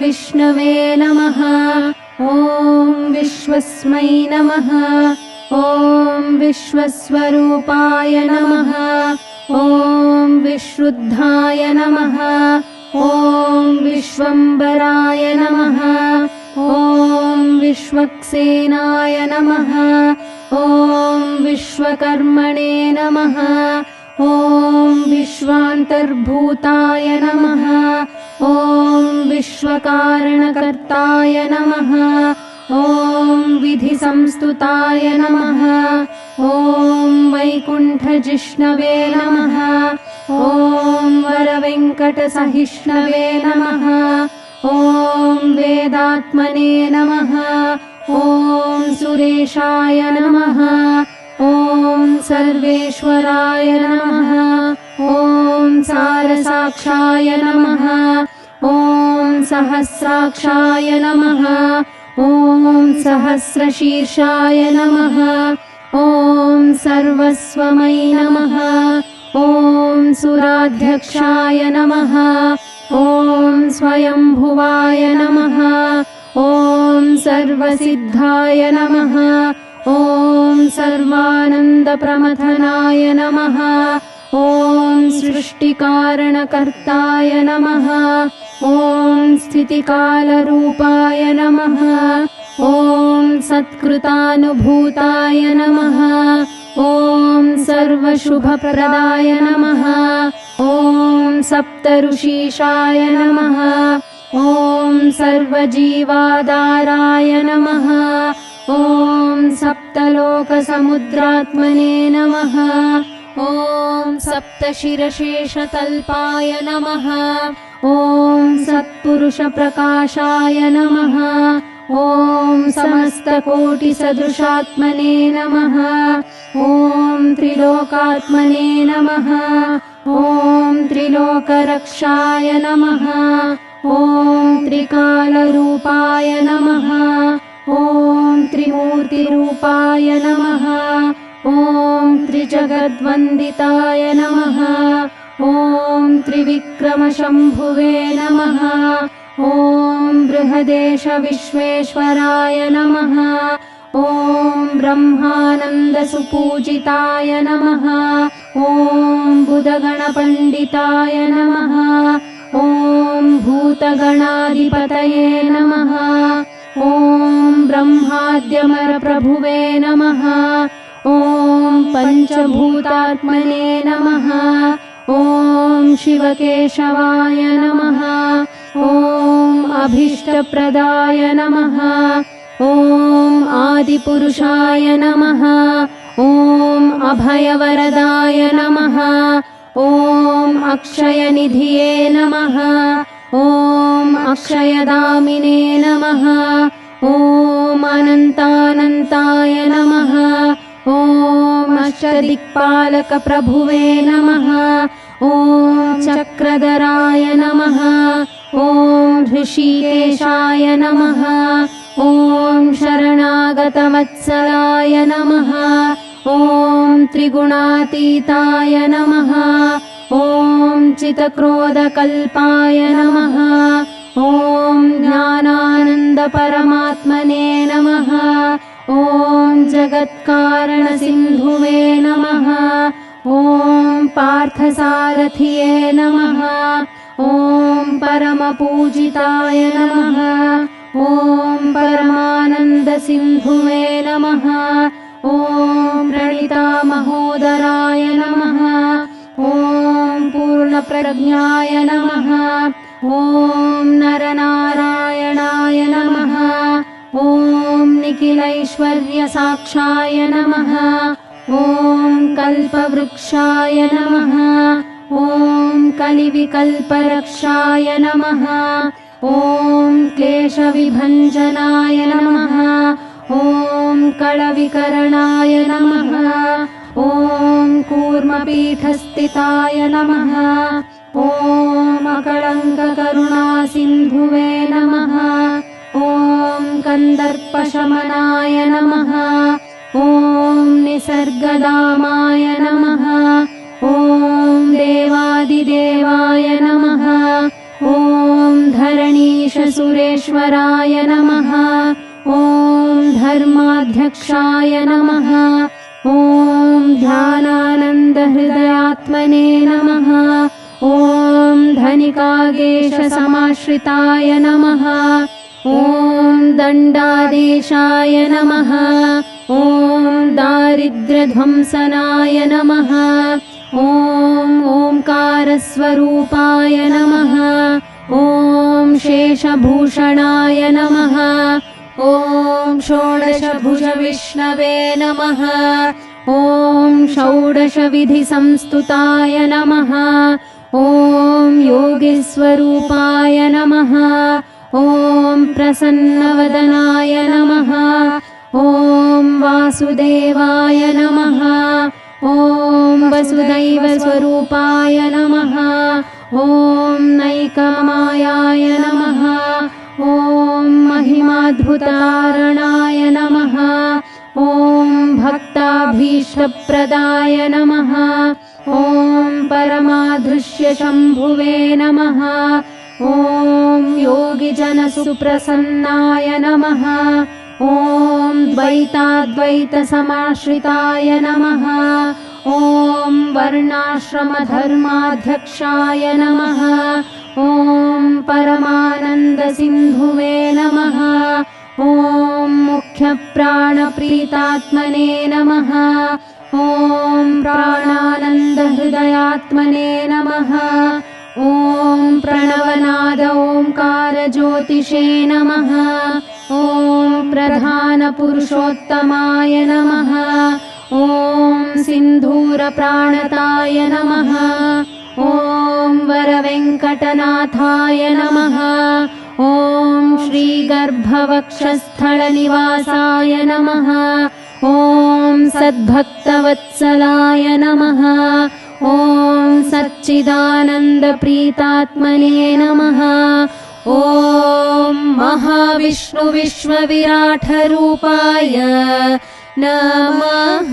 विष्णवे नमः। ॐ विश्वस्मै नमः। ॐ विश्वस्वरूपाय नमः। ॐ विश्रुद्धाय नमः। ॐ विश्वम्बराय नमः। ॐ विश्वक्सेनाय नमः। ॐ विश्वकर्मणे नमः। ॐ विश्वान्तर्भूताय नमः ॐ विश्वकारणकर्ताय नमः। ॐ विधिसंस्तुताय नमः। ॐ वैकुण्ठजिष्णवे नमः। ॐ वरवेङ्कटसहिष्णवे नमः। ॐ वेदात्मने नमः। ॐ सुरेशाय नमः। ॐ सर्वेश्वराय नमः। ॐ सारसाक्षाय नमः सहस्राक्षाय नमः। ॐ सहस्रशीर्षाय नमः। ॐ सर्वस्वमयि नमः। ॐ सुराध्यक्षाय नमः। ॐ स्वयम्भुवाय नमः। ॐ सर्वसिद्धाय नमः। ॐ सर्वानन्दप्रमथनाय नमः ॐ सृष्टिकारणकर्ताय नमः। ॐ स्थितिकालरूपाय नमः। ॐ सत्कृतानुभूताय नमः। ॐ सर्वशुभप्रदाय नमः। ॐ सप्तऋषीशाय नमः। ॐ सर्वजीवादाराय नमः। ॐ सप्तलोकसमुद्रात्मने नमः ॐ सप्तशिरशेषतल्पाय नमः। ॐ सत्पुरुषप्रकाशाय नमः। ॐ समस्तकोटिसदृशात्मने नमः। ॐ त्रिलोकात्मने नमः। ॐ त्रिलोकरक्षाय नमः। ॐ त्रिकालरूपाय नमः। ॐ त्रिमूर्तिरूपाय नमः ॐ त्रिजगद्वन्दिताय नमः। ॐ त्रिविक्रमशम्भुवे नमः। ॐ बृहदेशविश्वेश्वराय नमः। ॐ ब्रह्मानन्दसुपूजिताय नमः। ॐ बुधगणपण्डिताय नमः। ॐ भूतगणाधिपतये नमः। ॐ ब्रह्माद्यमरप्रभुवे नमः पञ्चभूतात्मने नमः। ॐ शिवकेशवाय नमः। ॐ अभीष्टप्रदाय नमः। ॐ आदिपुरुषाय नमः। ॐ अभयवरदाय नमः। ॐ अक्षयनिधिये नमः। ॐ अक्षयदामिने नमः। ॐ अनन्तानन्ताय नमः अष्टदिक्पालकप्रभुवे नमः। ॐ चक्रधराय नमः। ॐ ऋषिकेशाय नमः। ॐ शरणागतवत्सलाय नमः। ॐ त्रिगुणातीताय नमः। ॐ चितक्रोधकल्पाय नमः। ॐ ज्ञानानन्दपरमात्मने नमः ॐ जगत्कारणसिन्धुवे नमः। ॐ पार्थसारथिये नमः। ॐ परमपूजिताय नमः। ॐ परमानन्दसिन्धुवे नमः। ॐ प्रणितामहोदराय नमः। ॐ पूर्णप्रज्ञाय नमः। ॐ नरनारायणाय नमः। ॐ निखिलैश्वर्यसाक्षाय नमः। ॐ कल्पवृक्षाय नमः। ॐ कलिविकल्परक्षाय नमः। ॐ क्लेशविभञ्जनाय नमः। ॐ कळविकरणाय नमः। ॐ कूर्मपीठस्थिताय नमः। ॐ अकळङ्ककरुणासिन्धुवे नमः कन्दर्पशमनाय नमः। ॐ निसर्गदामाय नमः। ॐ देवादिदेवाय नमः। ॐ धरणीशसुरे विश्वेश्वराय नमः। ॐ धर्माध्यक्षाय नमः। ॐ ध्यानानन्दहृदयात्मने नमः। ॐ धनिकागेशसमाश्रिताय नमः ॐ दण्डादेशाय नमः। ॐ दारिद्र्यध्वंसनाय नमः। ॐ ओङ्कारस्वरूपाय नमः। ॐ शेषभूषणाय नमः। ॐ षोडशभुजविष्णवे नमः। ॐ षोडशविधिसंस्तुताय नमः। ॐ योगिस्वरूपाय नमः ॐ प्रसन्नवदनाय नमः। ॐ वासुदेवाय नमः। ॐ वसुदैवस्वरूपाय नमः। ॐ नैकमायाय नमः। ॐ महिमाद्भुतारणाय नमः। ॐ भक्ताभीष्टप्रदाय नमः। ॐ परमादृश्यशम्भुवे नमः ॐ योगिजनसुप्रसन्नाय नमः। ॐ द्वैताद्वैतसमाश्रिताय नमः। ॐ वर्णाश्रमधर्माध्यक्षाय नमः। ॐ परमानन्दसिन्धुवे नमः। ॐ मुख्यप्राणप्रीतात्मने नमः। ॐ प्राणानन्दहृदयात्मने नमः ॐ प्रणवनाद ओङ्कारज्योतिषे नमः। ॐ प्रधानपुरुषोत्तमाय नमः। ॐ सिन्धूरप्राणताय नमः। ॐ वरवेङ्कटनाथाय नमः। ॐ श्रीगर्भवक्षस्थलनिवासाय नमः। ॐ सद्भक्तवत्सलाय नमः ॐ सच्चिदानन्दप्रीतात्मने नमः। ॐ महाविष्णुविश्वविराटरूपाय नमः।